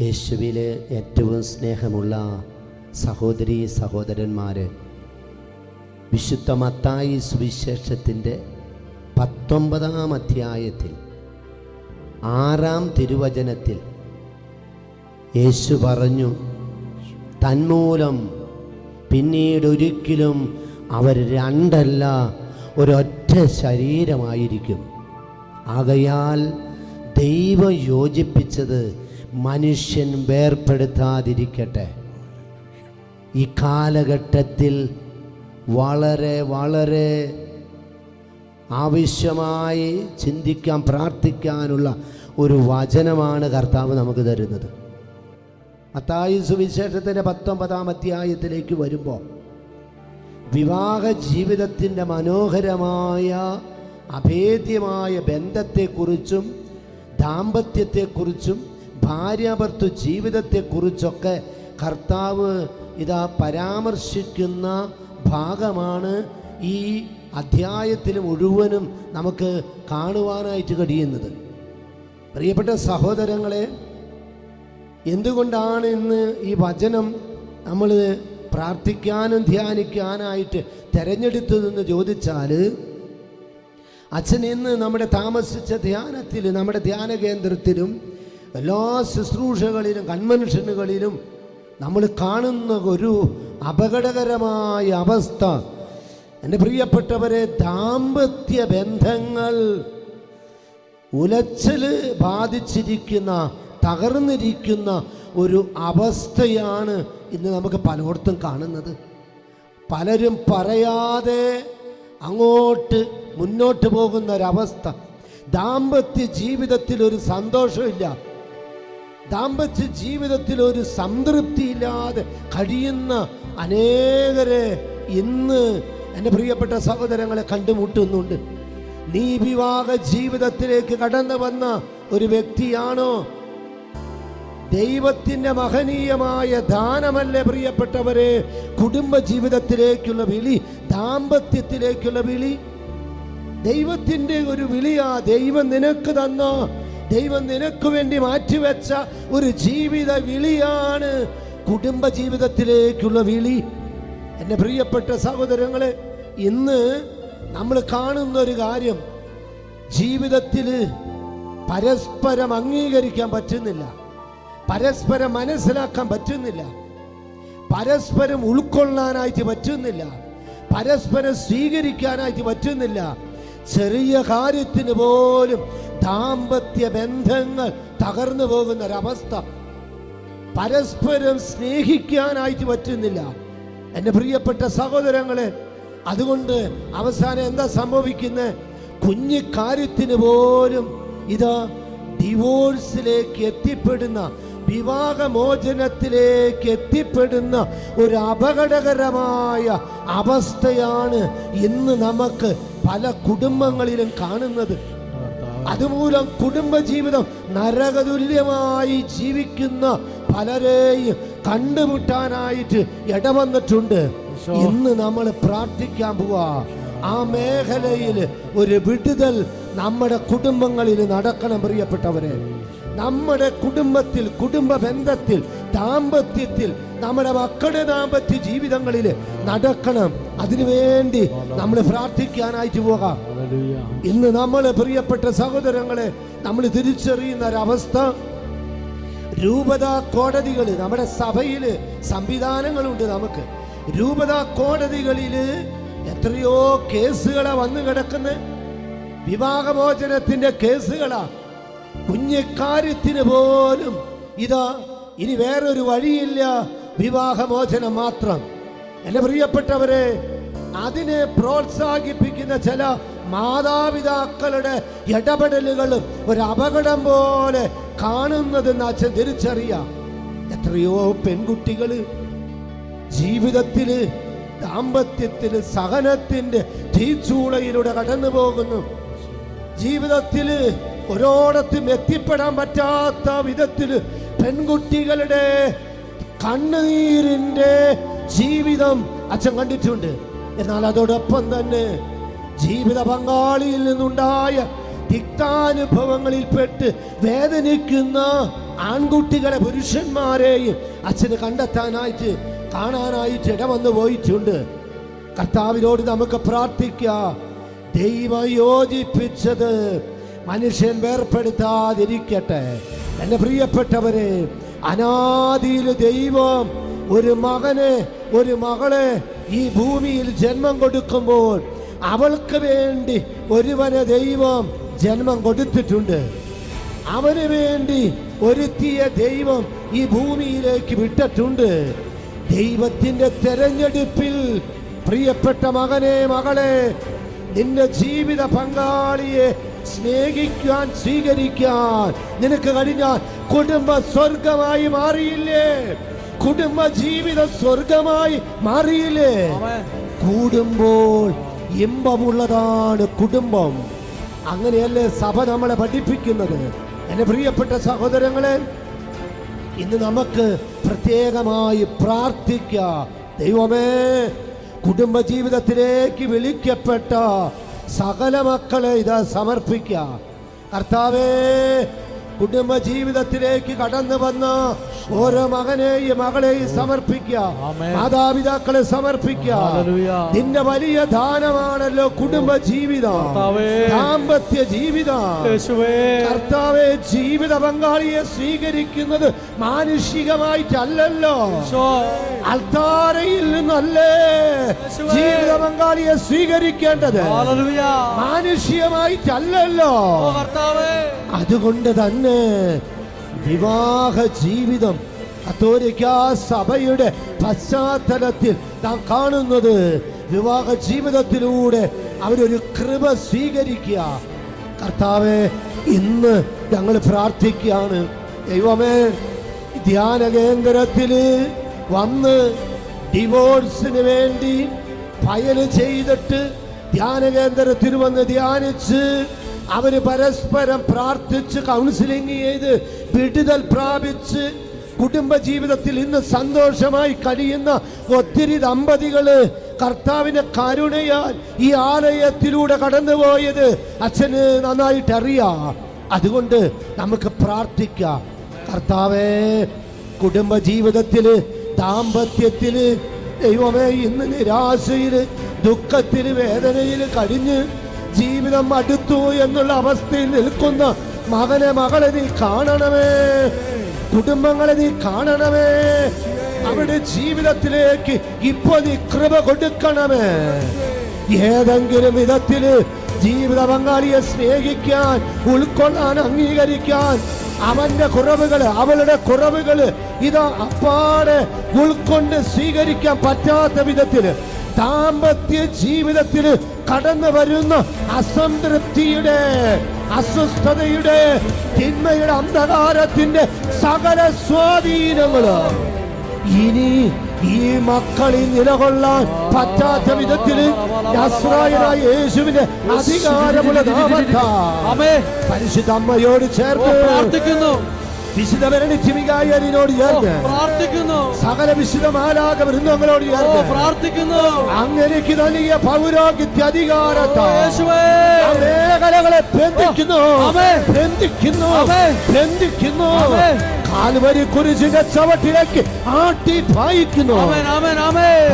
യേശുവിലെ ഏറ്റവും സ്നേഹമുള്ള സഹോദരി സഹോദരന്മാരെ വിശുദ്ധ മത്തായി സുവിശേഷത്തിന്റെ പത്തൊമ്പതാം അധ്യായത്തിൽ ആറാം തിരുവചനത്തിൽ യേശു പറഞ്ഞു തന്മൂലം പിന്നീട് ഒരിക്കലും അവർ രണ്ടല്ല ഒരൊറ്റ ശരീരമായിരിക്കും. ആകയാൽ ദൈവം യോജിപ്പിച്ചത് മനുഷ്യൻ വേർപ്പെടുത്താതിരിക്കട്ടെ. ഈ കാലഘട്ടത്തിൽ വളരെ വളരെ ആവശ്യമായി ചിന്തിക്കാൻ പ്രാർത്ഥിക്കാനുള്ള ഒരു വചനമാണ് കർത്താവ് നമുക്ക് തരുന്നത്. അത്തായി സുവിശേഷത്തിന്റെ പത്തൊമ്പതാം അധ്യായത്തിലേക്ക് വരുമ്പോൾ വിവാഹ ജീവിതത്തിന്റെ മനോഹരമായ അഭേദ്യമായ ബന്ധത്തെക്കുറിച്ചും ദാമ്പത്യത്തെക്കുറിച്ചും ഭാര്യാഭർത്തൃ ജീവിതത്തെക്കുറിച്ചൊക്കെ കർത്താവ് ഇതാ പരാമർശിക്കുന്ന ഭാഗമാണ് ഈ അധ്യായത്തിൽ മുഴുവനും നമുക്ക് കാണുവാനായിട്ട് കഴിയുന്നത്. പ്രിയപ്പെട്ട സഹോദരങ്ങളെ എന്തുകൊണ്ടാണ് ഇന്ന് ഈ വചനം നമ്മൾ പ്രാർത്ഥിക്കാനും ധ്യാനിക്കാനായിട്ട് തിരഞ്ഞെടുത്തതെന്ന് ചോദിച്ചാൽ അച്ഛൻ ഇന്ന് നമ്മുടെ താമസിച്ച ധ്യാനത്തിൽ നമ്മുടെ ധ്യാന കേന്ദ്രത്തിലും എല്ലാ ശുശ്രൂഷകളിലും കൺവെൻഷനുകളിലും നമ്മൾ കാണുന്ന ഒരു അപകടകരമായ അവസ്ഥ. എന്റെ പ്രിയപ്പെട്ടവരെ ദാമ്പത്യ ബന്ധങ്ങൾ ഉലച്ചൽ ബാധിച്ചിരിക്കുന്ന തകർന്നിരിക്കുന്ന ഒരു അവസ്ഥയാണ് ഇന്ന് നമുക്ക് പലയിടത്തും കാണുന്നത്. പലരും പറയാതെ അങ്ങോട്ട് മുന്നോട്ട് പോകുന്ന ഒരവസ്ഥ. ദാമ്പത്യ ജീവിതത്തിൽ ഒരു സന്തോഷമില്ല. ദാമ്പത്യ ജീവിതത്തിൽ ഒരു സംതൃപ്തിയില്ലാതെ കഴിയുന്ന അനേകരെ ഇന്ന് എന്റെ പ്രിയപ്പെട്ട സഹോദരങ്ങളെ കണ്ടുമുട്ടുന്നുണ്ട്. നീ വിവാഹ ജീവിതത്തിലേക്ക് കടന്നു വന്ന ഒരു വ്യക്തിയാണോ? ദൈവത്തിന്റെ മഹനീയമായ ദാനമല്ലേ പ്രിയപ്പെട്ടവരെ? കുടുംബ ജീവിതത്തിലേക്കുള്ള വിളി ദാമ്പത്യത്തിലേക്കുള്ള വിളി. ദൈവത്തിന്റെ ഒരു വിളിയാ ദൈവം നിനക്ക് തന്ന ദൈവം നിനക്ക് വേണ്ടി മാറ്റിവെച്ച ഒരു ജീവിത വിളിയാണ് കുടുംബ ജീവിതത്തിലേക്കുള്ള വിളി. എന്റെ പ്രിയപ്പെട്ട സഹോദരങ്ങളെ ഇന്ന് നമ്മൾ കാണുന്ന ഒരു കാര്യം ജീവിതത്തിൽ പരസ്പരം അംഗീകരിക്കാൻ പറ്റുന്നില്ല. പരസ്പരം മനസ്സിലാക്കാൻ പറ്റുന്നില്ല. പരസ്പരം ഉൾക്കൊള്ളാനായിട്ട് പറ്റുന്നില്ല. പരസ്പരം സ്വീകരിക്കാനായിട്ട് പറ്റുന്നില്ല. ചെറിയ കാര്യത്തിന് പോലും ദാമ്പത്യ ബന്ധങ്ങൾ തകർന്നു പോകുന്ന ഒരവസ്ഥ. പരസ്പരം സ്നേഹിക്കാനായിട്ട് പറ്റുന്നില്ല. എന്റെ പ്രിയപ്പെട്ട സഹോദരങ്ങളെ അതുകൊണ്ട് അവസാനം എന്താ സംഭവിക്കുന്നത് കുഞ്ഞു കാര്യത്തിന് പോലും ഇതാ ഡിവോഴ്സിലേക്ക് എത്തിപ്പെടുന്ന വിവാഹമോചനത്തിലേക്ക് എത്തിപ്പെടുന്ന ഒരു അപകടകരമായ അവസ്ഥയാണ് ഇന്ന് നമുക്ക് പല കുടുംബങ്ങളിലും കാണുന്നത്. അതുമൂലം കുടുംബജീവിതം നരകതുല്യമായി ജീവിക്കുന്ന പലരെയും കണ്ടുമുട്ടാനായിട്ട് ഇടവന്നിട്ടുണ്ട്. ഇന്ന് നമ്മൾ പ്രാർത്ഥിക്കാൻ പോവാ. ആ മേഖലയിൽ ഒരു വിടുതൽ നമ്മുടെ കുടുംബങ്ങളിൽ നടക്കണം പ്രിയപ്പെട്ടവരെ. നമ്മുടെ കുടുംബത്തിൽ കുടുംബ ബന്ധത്തിൽ ദാമ്പത്യത്തിൽ നമ്മുടെ മക്കളുടെ ദാമ്പത്യ ജീവിതങ്ങളിൽ നടക്കണം. അതിനുവേണ്ടി നമ്മൾ പ്രാർത്ഥിക്കാനായിട്ട് പോകാം. ഇന്ന് നമ്മൾ പ്രിയപ്പെട്ട സഹോദരങ്ങളെ നമ്മൾ തിരിച്ചറിയുന്ന ഒരവസ്ഥ. രൂപത കോടതികൾ നമ്മുടെ സഭയിൽ സംവിധാനങ്ങളുണ്ട് നമുക്ക്. രൂപത കോടതികളിൽ എത്രയോ കേസുകളാ വന്നു കിടക്കുന്ന. വിവാഹമോചനത്തിന്റെ കേസുകളാ. കുഞ്ഞിക്കാര്യത്തിന് പോലും ഇതാ ഇനി വേറൊരു വഴിയില്ല. വിവാഹമോചനം മാത്രം എന്റെ പ്രിയപ്പെട്ടവരെ അതിനെ പ്രോത്സാഹിപ്പിക്കുന്ന ചില മാതാപിതാക്കളുടെ ഇടപെടലുകളും ഒരു അപകടം പോലെ കാണുന്നതെന്ന് അച്ഛൻ തിരിച്ചറിയാം. എത്രയോ പെൺകുട്ടികൾ ജീവിതത്തിൽ ദാമ്പത്യത്തിൽ സഹനത്തിന്റെ തീച്ചൂളയിലൂടെ കടന്നു പോകുന്നു ജീവിതത്തിൽ ഒരോടത്തും എത്തിപ്പെടാൻ പറ്റാത്ത വിധത്തിൽ പെൺകുട്ടികളുടെ കണ്ണുനീരിന്റെ ജീവിതം അച്ഛൻ കണ്ടിട്ടുണ്ട്. എന്നാൽ അതോടൊപ്പം തന്നെ ജീവിത പങ്കാളിയിൽ നിന്നുണ്ടായ തിക്താനുഭവങ്ങളിൽപ്പെട്ട് വേദനിക്കുന്ന ആൺകുട്ടികളെ പുരുഷന്മാരെയും അച്ഛന് കണ്ടെത്താനായിട്ട് കാണാനായിട്ട് ഇടവന്ന് പോയിട്ടുണ്ട്. കർത്താവിനോട് നമുക്ക് പ്രാർത്ഥിക്കാം. ദൈവം യോജിപ്പിച്ചത് മനുഷ്യൻ വേർപ്പെടുത്താതിരിക്കട്ടെ. എന്റെ പ്രിയപ്പെട്ടവരെ അനാദിയിൽ ദൈവം ഒരു മകന് ഒരു മകളെ ഈ ഭൂമിയിൽ ജന്മം കൊടുക്കുമ്പോൾ അവൾക്ക് വേണ്ടി ഒരുവനെ ദൈവം ജന്മം കൊടുത്തിട്ടുണ്ട്. അവന് വേണ്ടി ഒരുത്തിയ ദൈവം ഈ ഭൂമിയിലേക്ക് വിട്ടിട്ടുണ്ട്. ദൈവത്തിന്റെ തെരഞ്ഞെടുപ്പിൽ പ്രിയപ്പെട്ട മകനെ മകളെ നിന്റെ ജീവിത പങ്കാളിയെ സ്നേഹിക്കാൻ സ്വീകരിക്കാൻ. നിനക്ക് കഴിഞ്ഞാൽ കുടുംബ സ്വർഗമായി മാറിയില്ലേ? കുടുംബ ജീവിത സ്വർഗമായി മാറിയില്ലേ? കൂടുമ്പോൾ ഇമ്പമുള്ളതാണ് കുടുംബം. അങ്ങനെയല്ലേ സഭ നമ്മളെ പഠിപ്പിക്കുന്നത്? എന്റെ പ്രിയപ്പെട്ട സഹോദരങ്ങളെ ഇന്ന് നമുക്ക് പ്രത്യേകമായി പ്രാർത്ഥിക്കാം. ദൈവമേ കുടുംബ ജീവിതത്തിലേക്ക് വിളിക്കപ്പെട്ട സകല മക്കളെ ഇതാ സമർപ്പിക്കാം കർത്താവേ കുടുംബ ജീവിതത്തിലേക്ക് കടന്നു വന്ന് ഓരോ മകനെയും മകളെയും സമർപ്പിക്കാം. മാതാപിതാക്കളെ സമർപ്പിക്കാം. നിന്റെ വലിയ ദാനമാണല്ലോ കുടുംബ ജീവിതം. ദാമ്പത്യ ജീവിതം. കർത്താവെ ജീവിത പങ്കാളിയെ സ്വീകരിക്കുന്നത് മാനുഷികമായിട്ടല്ലല്ലോ. അൽത്താരയിൽ നിന്നല്ലേ ജീവിത പങ്കാളിയെ സ്വീകരിക്കേണ്ടത്. മാനുഷികമായിട്ടല്ലല്ലോ. കർത്താവേ. അതുകൊണ്ട് തന്നെ വിവാഹ ജീവിതം കത്തോലിക്കാ സഭയുടെ പശ്ചാത്തലത്തിൽ നാം കാണുന്നത് വിവാഹ ജീവിതത്തിലൂടെ അവരൊരു കൃപ സ്വീകരിക്കുക. കർത്താവെ ഇന്ന് ഞങ്ങൾ പ്രാർത്ഥിക്കുകയാണ്. ദൈവമേ ധ്യാന കേന്ദ്രത്തിൽ വന്ന് ഡിവോഴ്സിന് വേണ്ടി ഫയൽ ചെയ്തിട്ട് ധ്യാന കേന്ദ്രത്തിൽ വന്ന് ധ്യാനിച്ച് അവർ പരസ്പരം പ്രാർത്ഥിച്ച് കൗൺസിലിംഗ് ചെയ്ത് വിടുതൽ പ്രാപിച്ച് കുടുംബ ജീവിതത്തിൽ ഇന്ന് സന്തോഷമായി കഴിയുന്ന ഒത്തിരി ദമ്പതികൾ കർത്താവിന്റെ കരുണയാൽ ഈ ആലയത്തിലൂടെ കടന്നുപോയത് അച്ഛന് നന്നായിട്ട് അറിയാം അതുകൊണ്ട് നമുക്ക് പ്രാർത്ഥിക്കാം. കർത്താവേ കുടുംബ ജീവിതത്തിൽ ദാമ്പത്യത്തിൽ ദൈവമേ ഇന്ന് നിരാശയിൽ ദുഃഖത്തിൽ വേദനയിൽ കഴിഞ്ഞ് ജീവിതം അടുത്തു എന്നുള്ള അവസ്ഥയിൽ നിൽക്കുന്ന മകനെ മകളെ നീ കാണണമേ. കുടുംബങ്ങളെ നീ കാണണമേ. അവരുടെ ജീവിതത്തിലേക്ക് ഇപ്പൊ നീ കൃപ കൊടുക്കണമേ. ഏതെങ്കിലും വിധത്തിൽ ജീവിത പങ്കാളിയെ സ്നേഹിക്കാൻ ഉൾക്കൊള്ളാൻ അംഗീകരിക്കാൻ അവന്റെ കുറവുകൾ അവളുടെ കുറവുകൾ ഇതാ അപ്പാടെ ഉൾക്കൊണ്ട് സ്വീകരിക്കാൻ പറ്റാത്ത വിധത്തിൽ ദാമ്പത്യ ജീവിതത്തിൽ കടന്നു വരുന്ന അസംതൃപ്തിയുടെ അസ്വസ്ഥതയുടെ തിന്മയുടെ അന്ധകാരത്തിന്റെ സകല സ്വാധീനങ്ങൾ ഇനി ഈ മക്കളിൽ നിലകൊള്ളാൻ പറ്റാത്ത നസ്രായനായ യേശുവിന്റെ അധികാരമുള്ള നാമത്താ പരിശുദ്ധ അമ്മയോട് ചേർത്ത് പ്രാർത്ഥിക്കുന്നു. വിശുദ്ധ ഭരണിച്ചിമികായനോട് ഓ, ചേർന്ന് പ്രാർത്ഥിക്കുന്നു സകല വിശുദ്ധ മാലാക വൃന്ദങ്ങളോട് ചേർന്ന് പ്രാർത്ഥിക്കുന്നു അങ്ങനെക്ക് നൽകിയ പൗരോഗിത്യ ആ മേഖലകളെ ബന്ധിക്കുന്നു. ബന്ധിക്കുന്നു. ബന്ധിക്കുന്നു. കാൽവരി കുരിശിന്റെ ചവട്ടിലേക്ക് ആട്ടി പായിക്കുന്നു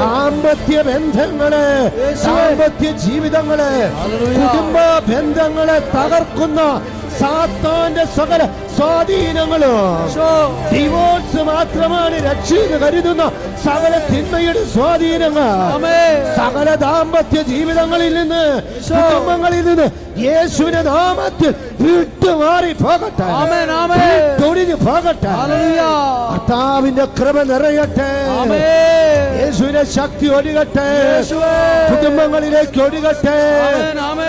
ദാമ്പത്യ ബന്ധങ്ങളെ. ദാമ്പത്യ ജീവിതങ്ങളെ. കുടുംബ ബന്ധങ്ങളെ തകർക്കുന്ന സാത്താന്റെ സകല സ്വാധീനങ്ങളും. ഡിവോഴ്സ് മാത്രമാണ് രക്ഷയെന്ന് കരുതുന്ന സകല തിന്മയുടെ സ്വാധീനങ്ങൾ. സകല ദാമ്പത്യ ജീവിതങ്ങളിൽ നിന്ന്. കുടുംബങ്ങളിൽ നിന്ന് യേശുവിന്റെ നാമത്തിൽ വിട്ടുമാറി പോകട്ടെ. തൊടിഞ്ഞു പോകട്ടെ. കർത്താവിന്റെ കൃപ നിറയട്ടെ. യേശുവിന്റെ ശക്തി ഒഴുകട്ടെ. കുടുംബങ്ങളിലേക്ക് ഒഴുകട്ടെ.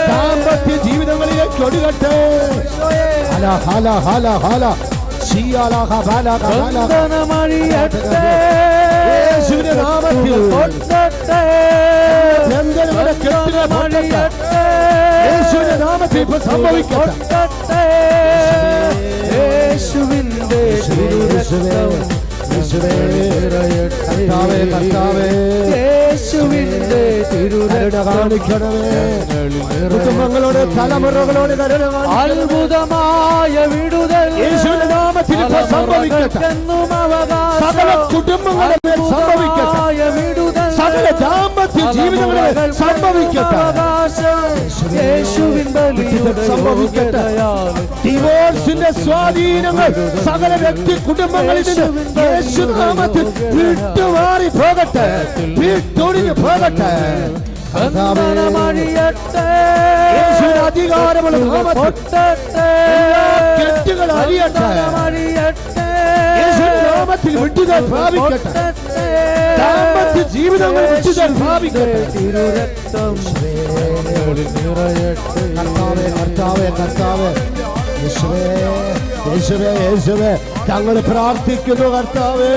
ദാമ്പത്യ ജീവിതങ്ങളിലേക്ക് ഒഴുകട്ടെ. ഹല ഹല ഹല. ഹല ശീയാലാഹ ബാലാഹ ബാലാഹ. ബന്ധനമഴിയട്ടെ. യേശുവിന്റെ നാമത്തിൽ പൊട്ടട്ടെ. ബന്ധനങ്ങളുടെ കെട്ടുകൾ പൊട്ടട്ടെ. യേശുവിന്റെ നാമത്തിൽ ഇപ്പൊ സംഭവിക്കട്ടെ. യേശുവിന്റെ തിരുരക്തം കർത്താവേ കർത്താവേ യേശുവിന്റെ കരുണ തിരുരക്തം കാണിക്കണമേ കുടുംബങ്ങളോട് തലമുറകളോട്. അത്ഭുതമായ വിടുതൽ യേശുവിന്റെ നാമത്തിൽ സംഭവിക്കട്ടെ തലമുറകൾക്കെന്നും അവകാശം. സകല കുടുംബങ്ങളുടെ സംഭവിക്കട്ടെ വിടുതൽ സകല ദാമ്പത്യ ജീവിതങ്ങളെ തലമുറകൾക്കെന്നും സംഭവിക്കട്ടെ അവകാശം. യേശുവിൻ ബലിയുടെ സംഭവിക്കട്ടെ. യോഗ്യതയാൽ ഡിവോഴ്സിന്റെ സ്വാധീനങ്ങൾ സകല വ്യക്തി കുടുംബങ്ങളിൽ നിന്ന് യേശുനാമത്തിൽ വിട്ടുമാറി പോകട്ടെ വിട്ടൊഴിഞ്ഞു പോകട്ടെ കർത്താവേ, ബന്ധനമഴിയട്ടെ. യേശുവിന്റെ അധികാരമുള്ള നാമത്തിൽ പൊട്ടട്ടെ. എല്ലാ കെട്ടുകൾ അഴിയട്ടെ. യേശുവിന്റെ നാമത്തിൽ വിട്ടുതൽ ദാമ്പത്യ ജീവിതങ്ങൾ നിറയട്ടെ. കർത്താവേ കർത്താവേ യേശുവേ യേശുവേ ഞങ്ങൾ പ്രാർത്ഥിക്കുന്നു കർത്താവേ.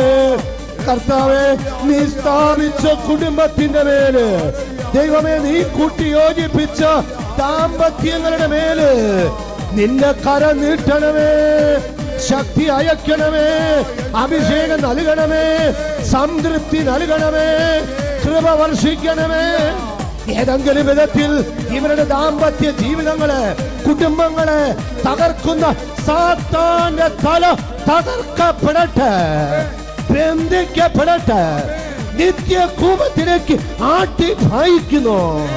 കർത്താവേ നീ സ്ഥാപിച്ച കുടുംബത്തിന്റെ മേൽ. ദൈവമേ നീ കൂട്ടി യോജിപ്പിച്ച ദാമ്പത്യങ്ങളുടെ മേൽ നിന്റെ കര നീട്ടണമേ ശക്തി അയക്കണമേ. അഭിഷേകം നൽകണമേ. സംതൃപ്തി നൽകണമേ. കൃപ വർഷിക്കണമേ. ഏതെങ്കിലും വിധത്തിൽ ഇവരുടെ ദാമ്പത്യ ജീവിതങ്ങളെ കുടുംബങ്ങളെ തകർക്കുന്ന സാത്താന്റെ തല തകർക്കപ്പെടട്ടെ. ബന്ധിക്കപ്പെടട്ടെ. നിത്യ കൂപത്തിലേക്ക് ആട്ടി ഭയിക്കുന്നു.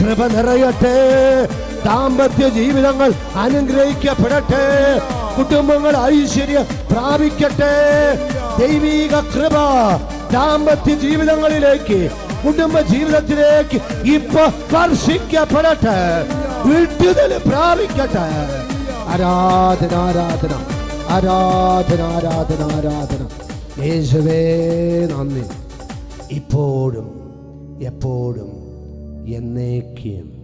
കൃപ നിറയട്ടെ. ദാമ്പത്യ ജീവിതങ്ങൾ അനുഗ്രഹിക്കപ്പെടട്ടെ. കുടുംബങ്ങൾ ഐശ്വര്യം പ്രാപിക്കട്ടെ. ദൈവിക കൃപ ദാമ്പത്യ ജീവിതങ്ങളിലേക്ക് കുടുംബ ജീവിതത്തിലേക്ക് ഇപ്പൊ സ്പർശിക്കപ്പെടട്ടെ. വിട്ടുതൽ പ്രാപിക്കട്ടെ. ആരാധന ആരാധന ആരാധന ആരാധന ആരാധന. യേശുവേ നന്ദി. ഇപ്പോഴും എപ്പോഴും എന്നേക്കും.